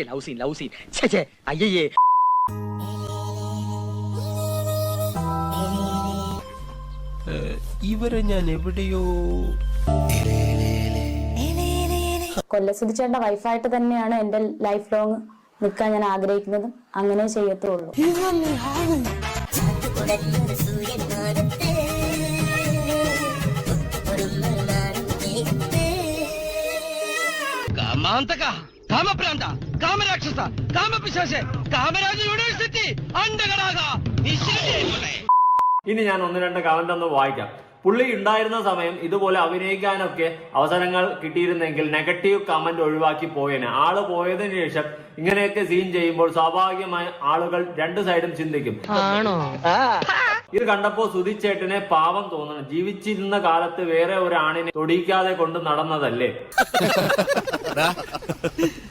Love scene love scene ഛേ ഛേ അയ്യേ ഇവരെ ഞാൻ എവിടെയോ കൊല്ലസുതിച്ചേട്ടന്റെ വൈഫായിട്ട് തന്നെയാണ് എന്റെ ലൈഫ് ലോങ് നിൽക്കാൻ ഞാൻ ആഗ്രഹിക്കുന്നത്. അങ്ങനെ ചെയ്യത്തുള്ളൂ. കാമാന്തക! കാമപ്രാന്ത കാമരാക്ഷസ കാമപിശാശ കാമരാജ യൂണിവേഴ്സിറ്റി അണ്ടകടാക ഇനി ഞാൻ ഒന്ന് രണ്ട് കമന്റ് ഒന്ന് വായിക്കാം. പുള്ളി ഉണ്ടായിരുന്ന സമയം ഇതുപോലെ അഭിനയിക്കാനൊക്കെ അവസരങ്ങൾ കിട്ടിയിരുന്നെങ്കിൽ നെഗറ്റീവ് കമന്റ് ഒഴിവാക്കി പോയേനെ. ആൾ പോയതിനു ശേഷം ഇങ്ങനെയൊക്കെ സീൻ ചെയ്യുമ്പോൾ സ്വാഭാവികമായി ആളുകൾ രണ്ട് സൈഡും ചിന്തിക്കും. ഇത് കണ്ടപ്പോ സുധിച്ചേട്ടനെ പാവം തോന്നണം. ജീവിച്ചിരുന്ന കാലത്ത് വേറെ ഒരു ആണിനെ തൊടിയിക്കാതെ കൊണ്ട് നടന്നതല്ലേ?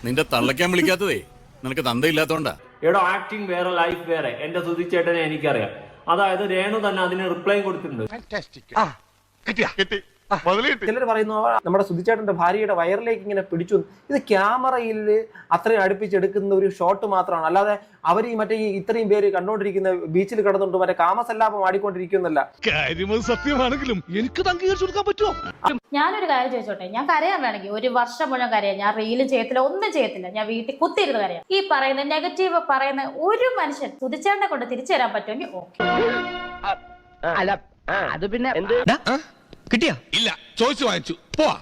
നിന്റെ തള്ളയ്ക്കാൻ വിളിക്കാത്തതേ. നിനക്ക് തന്തയില്ലാത്തോണ്ടാ. എടോ ആക്ടിങ് വേറെ ലൈഫ് വേറെ. എന്റെ സുധിച്ചേട്ടനെ എനിക്കറിയാം. അതായത് രേണു തന്നെ അതിന് റിപ്ലൈ കൊടുത്തിട്ടുണ്ട്. ചിലർ പറയുന്നു "ആ, നമ്മുടെ സുധിച്ചേട്ടന്റെ ഭാര്യയുടെ വയറിലേക്ക് ഇങ്ങനെ പിടിച്ചു എന്ന്." ഇത് ക്യാമറയിൽ അത്രയും അടുപ്പിച്ചെടുക്കുന്ന ഒരു ഷോട്ട് മാത്രമാണ്. അല്ലാതെ അവർ ഈ മറ്റേ ഇത്രയും പേര് കണ്ടോണ്ടിരിക്കുന്ന ബീച്ചിൽ കിടന്നുണ്ട് മറ്റേ കാമസല്ലാപം ആടിക്കൊണ്ടിരിക്കുന്നല്ല സത്യമാണെങ്കിലും എനിക്ക് കൊടുക്കാൻ പറ്റുമോ? ഞാനൊരു കാര്യം ചോദിച്ചോട്ടെ? ഞാൻ കരയാൻ വേണമെങ്കിൽ ഒരു വർഷം മുഴുവൻ കരയാം. ഞാൻ റീലും ചെയ്യത്തില്ല ഒന്നും ചെയ്യത്തില്ല. ഞാൻ വീട്ടിൽ കുത്തിയിരുന്ന് കരയാം. ഈ പറയുന്ന നെഗറ്റീവ് പറയുന്ന ഒരു മനുഷ്യൻ തുതിച്ചേട്ടനെ കൊണ്ട് തിരിച്ചു തരാൻ പറ്റുമെങ്കിൽ ഓക്കെ അല്ല അത് പിന്നെ ഇല്ല ചോദിച്ചു വാങ്ങിച്ചു. പോവാ.